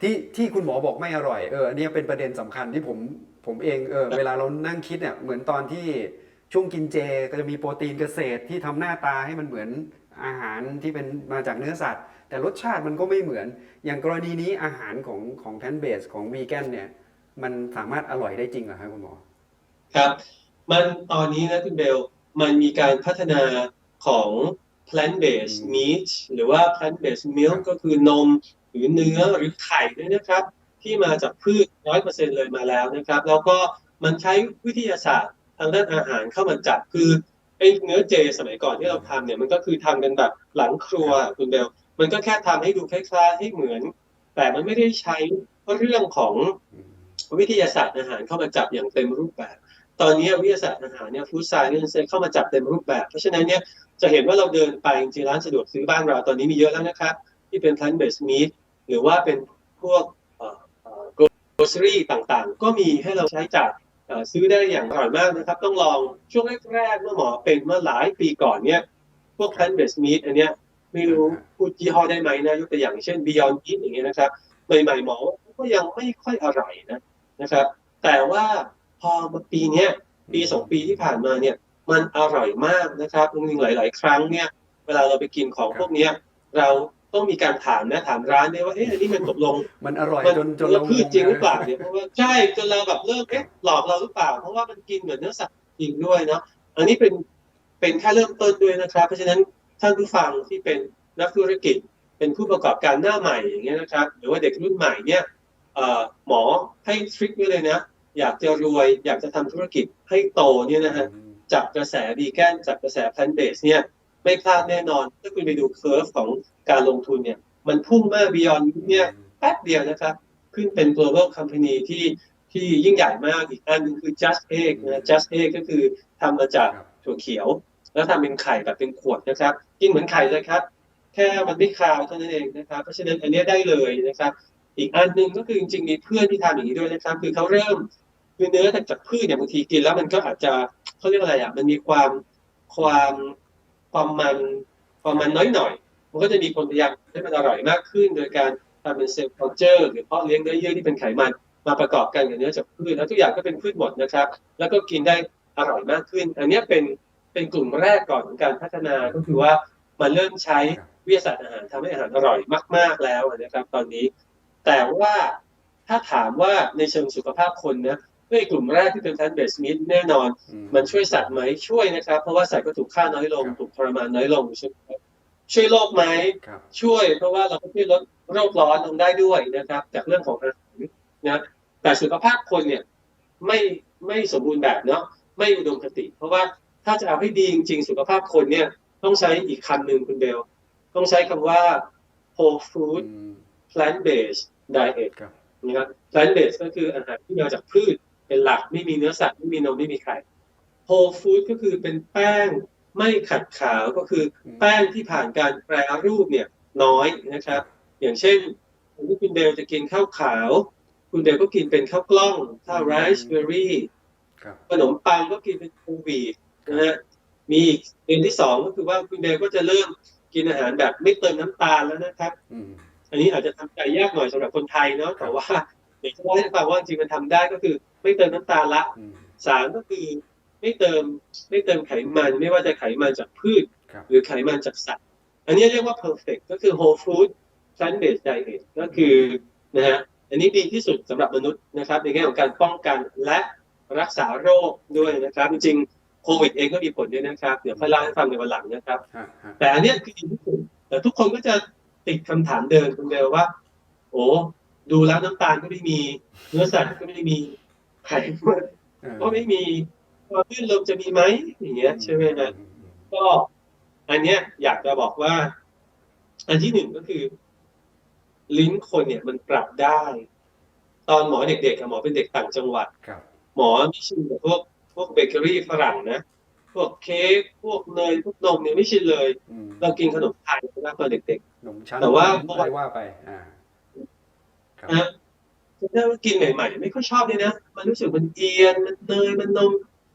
ที่ที่คุณหมอบอกไม่อร่อยเอออันเนี้ยเป็นประเด็นสำคัญที่ผมผมเองเออเวลาเรานั่งคิดเนี่ยเหมือนตอนที่ช่วงกินเจก็จะมีโปรตีนเกษตรที่ทำหน้าตาให้มันเหมือนอาหารที่เป็นมาจากเนื้อสัตว์ แต่รสชาติมันก็ไม่เหมือน อย่างกรณีนี้อาหารของของแพนเบสของวีแกนเนี่ย มันสามารถอร่อยได้จริงเหรอครับคุณหมอครับ มันตอนนี้นะคุณเบล มันมีการพัฒนาของ plant based อืม meat หรือว่า plant based milk ก็คือนมห รือเนื้อหรือไข่ด้วยนะครับ ที่มาจากพืชร้อยเปอร์เซ็นเลยมาแล้วนะครับ แล้วก็มันใช้วิทยาศาสตร์ทางด้านอาหารเข้ามาจับคือไอ้เนื้อเจสมัยก่อนที่เราทำเนี่ยมันก็คือทำกันแบบหลังครัวคุณเบลมันก็แค่ทำให้ดูคล้ายๆให้เหมือน แต่มันไม่ได้ใช้เรื่องของวิทยาศาสตร์อาหารเข้ามาจับอย่างเต็มรูปแบบ ตอนนี้วิทยาศาสตร์อาหารเนี่ยฟู้ดไซเอนซ์เข้ามาจับเต็มรูปแบบ เพราะฉะนั้นเนี่ยจะเห็นว่าเราเดินไปจริงร้านสะดวกซื้อบ้านเราตอนนี้มีเยอะแล้วนะครับ ที่เป็น plant based meat หรือว่าเป็นพวกเอ่อเอ่อ grocery ต่างๆ ก็มีให้เราใช้จ่ายเอ่อซื้อได้อย่างอร่อยมากนะครับ ต้องลองช่วงแรกๆเมื่อหมอเป็นเมื่อหลายปีก่อนเนี่ยพวก plant based meat อันเนี้ยไม่รู้พูดยี่ห้อได้ไหมนะยกตัวอย่างเช่น Beyond Meat อย่างเงี้ยนะครับใหม่ๆหมอก็ยังไม่ค่อยอร่อยนะนะครับ แต่ว่าพอมาปีเนี้ยปีสองปีที่ผ่านมาเนี่ยมันอร่อยมากนะครับจริงๆหลาย ๆ ครั้งเนี่ยเวลาเราไปกินของพวกเนี้ยเรา ต้องมีการถามนะถามร้านด้วยว่าเอ๊ะอันนี้มันตกลงมันอร่อยมันจนจนเนื้เราอพืชจริงหรือเปล่านะเนี่ยเพราะว่าใช่จนเราแบบเริ่มเอ๊ะหลอกเราหรือเปล่า เพราะว่ามันกินเหมือนเนื้อสัตว์จริงด้วยเนาะอันนี้เป็นเป็นแค่เริ่มต้นด้วยนะครับ เพราะฉะนั้นท่านผู้ฟังที่เป็นนักธุรกิจเป็นผู้ประกอบการหน้าใหม่อย่างเงี้ยนะครับ หรือว่าเด็กรุ่นใหม่เนี่ยเอ่อหมอให้ทริคไว้เลยนะอยากจะรวยอยากจะทำธุรกิจให้โตเนี่ยนะฮะจับกระแสวีแกนจับกระแส plant based เนี่ย ไม่พลาดแน่นอน ถ้าคุณไปดูเคอร์ฟของการลงทุนเนี่ย มันพุ่งมาก Beyond เนี่ยแป๊บเดียวนะครับ ขึ้นเป็น global company ที่ที่ยิ่งใหญ่มากอีกอันหนึงคือ just egg นะ just egg ก็คือทำมาจากครับถั่วเขียว แล้วทำเป็นไข่แบบเป็นขวดนะครับกินเหมือนไข่เลยครับ แค่มันไม่คาวเท่านั้นเองนะครับ เพราะฉะนั้นอันเนี้ยได้เลยนะครับ อีกอันหนึ่งก็คือจริงๆมีเพื่อนที่ทำอย่างนี้ด้วยนะครับ คือเขาเริ่มคือเนื้อจากพืชเนี่ยบางทีกินแล้วมันก็อาจจะเขาเรียกอะไรอะมันมีความความ ความมันความมันน้อยหน่อย มันก็จะมีคนพยายามให้มันอร่อยมากขึ้น โดยการทำเป็นเซลล์เคาเจอร์หรือเพาะเลี้ยงเนื้อเยื่อที่เป็นไขมันมาประกอบกันกับเนื้อจากพืชแล้วทุกอย่างก็เป็นพืชหมดนะครับ แล้วก็กินได้อร่อยมากขึ้น อันเนี้ยเป็นเป็นกลุ่มแรกก่อนของการพัฒนาก็คือว่ามันเริ่มใช้วิทยาศาสตร์อาหารทำให้อาหารอร่อยมาก ๆแล้วนะครับ ตอนนี้ แต่ว่าถ้าถามว่าในเชิงสุขภาพคนนะ เฮ้ยกลุ่มแรกที่เป็น plant based meat แน่นอนอืมันช่วยสัตว์ไหมช่วยนะครับ เพราะว่าสัตว์ก็ถูกฆ่าน้อยลงครับถูกทรมานน้อยลงใช่ไหมครับช่วยโลกไหมครับช่วย เพราะว่าเราก็ช่วยลดโรคร้อนลงได้ด้วยนะครับ จากเรื่องของอาหารนะแต่สุขภาพคนเนี่ยไม่ไม่สมบูรณ์แบบเนาะไม่อุดมคติ เพราะว่าถ้าจะเอาให้ดีจริงๆสุขภาพคนเนี่ยต้องใช้อีกคำหนึ่งคุณเบลต้องใช้คำว่า whole food อืม plant based diet ครับนะครับ plant based ก็คืออาหารที่มาจากพืช เป็นหลักไม่มีเนื้อสัตว์ไม่มีนมไม่มีไข่ whole food ก็คือเป็นแป้งไม่ขัดขาวก็คือแป้งที่ผ่านการแปรรูปเนี่ยน้อยนะครับ อย่างเช่นถ้าคุณเบลจะกินข้าวขาว คุณเบลก็กินเป็นข้าวกล้องข้าวไรซ์เบอร์รี่ครับขนมปังก็กินเป็นคูบีทนะฮะมีอีกเดือนที่สองก็คือว่าคุณเบลก็จะเริ่มกินอาหารแบบไม่เติมน้ำตาลแล้วนะครับอืมอันนี้อาจจะทำใจยากหน่อยสำหรับคนไทยเนาะแต่ว่า เดี๋ยวจะเล่าให้ฟังว่าจริงๆมันทำได้ก็คือ ไม่เติมน้ำตาลละอืมสามก็คือไม่เติมไม่เติมไขมันไม่ว่าจะไขมันจากพืชครับหรือไขมันจากสัตว์ อันนี้เรียกว่า perfect ก็คือ whole food plant based diet ก็คือนะฮะอันนี้ดีที่สุดสำหรับมนุษย์นะครับ ในแง่ของการป้องกันและรักษาโรคด้วยนะครับ จริงๆโควิดเองก็มีผลด้วยนะครับ เดี๋ยวค่อยเล่าให้ฟังในวันหลังนะครับฮะฮะแต่อันเนี้ยคือดีที่สุดแต่ทุกคนก็จะติดคำถามเดิมคุณเบลว่า โอ้ ดูแล้วน้ำตาลก็ไม่มี เนื้อสัตว์ก็ไม่มีไขมันเออก็ไม่มีความลื่นลมจะมีไหมอย่างเงี้ย ใช่ไหมฮะอืมก็อันเนี้ยอยากจะบอกว่า อันที่หนึ่งก็คือ ลิ้นคนเนี่ยมันปรับได้ ตอนหมอเด็กๆอะหมอเป็นเด็กต่างจังหวัดครับหมอไม่ชินกับพวกพวกเบเกอรี่ฝรั่งนะพวกเค้กพวกเนยพวกนมเนี่ยไม่ชินเลยอืมเรากินขนมไทยนะตอนเด็กขนมชั้นแต่ว่าอะไรว่าไป อ่า ครับๆนะถ้ากินใหม่ๆ ไม่ค่อยชอบเลยนะ มันรู้สึกมันเอียน มันเนย มันนม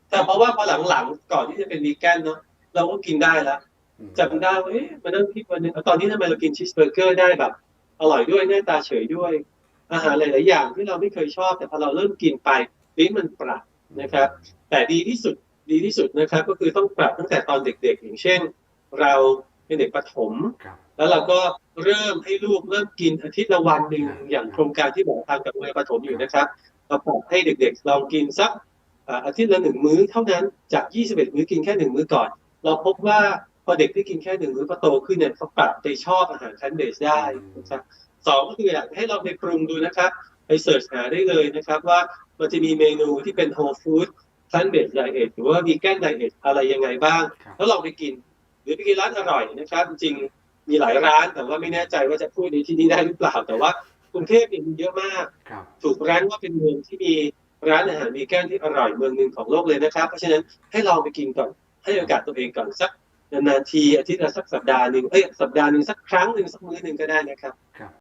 แต่เพราะว่าพอหลังๆ ก่อนที่จะเป็นวีแกนเนาะ เราก็กินได้แล้วอืมจำได้ว่าเอ๊ะมานั่งคิดวันหนึงเอาตอนนี้ทำไมเรากินชีสเบอร์เกอร์ได้แบบ อร่อยด้วย หน้าตาเฉยด้วย อาหารหลายๆอย่างที่เราไม่เคยชอบ แต่พอเราเริ่มกินไปลิ้นมันปรับนะครับ แต่ดีที่สุด ดีที่สุดนะครับ ก็คือต้องปรับตั้งแต่ตอนเด็กๆ อย่างเช่น เราเป็นเด็กประถมครับ แล้วเราก็เริ่มให้ลูกเริ่มกินอาทิตย์ละวันหนึ่งครับอย่างโครงการที่บอกทางกับโรงเรียนประถมอยู่นะครับเราปรับให้เด็กๆลองกินสักอ่าอาทิตย์ละหนึ่งมื้อเท่านั้นจาก 21 มื้อกินแค่หนึ่งมื้อก่อน เราพบว่าพอเด็กที่กินแค่หนึ่งมื้อพอโตขึ้นเนี่ยเขาปรับไปชอบอาหารคันเบสได้นะครับสองก็คืออยากให้เราไปปรุงดูนะครับ ไปเสิร์ชหาได้เลยนะครับ ว่ามันจะมีเมนูที่เป็น whole food plant based diet หรือว่า vegan diet อะไรยังไงบ้างครับแล้วลองไปกิน หรือไปกินร้านอร่อยนะครับ จริงๆ มีหลายร้านแต่ว่าไม่แน่ใจว่าจะพูดในที่นี้ได้หรือเปล่า แต่ว่ากรุงเทพเนี่ยมีเยอะมากครับถูกแรงว่าเป็นเมืองที่มีร้านอาหารวีแกนที่อร่อยเมืองหนึ่งของโลกเลยนะครับ เพราะฉะนั้นให้ลองไปกินก่อนให้โอกาสตัวเองก่อนสักนานๆทีอาทิตย์ละสักสัปดาห์หนึ่งเอ้ยสัปดาห์หนึ่งสักครั้งหนึ่งสักมื้อหนึ่งก็ได้นะครับครับ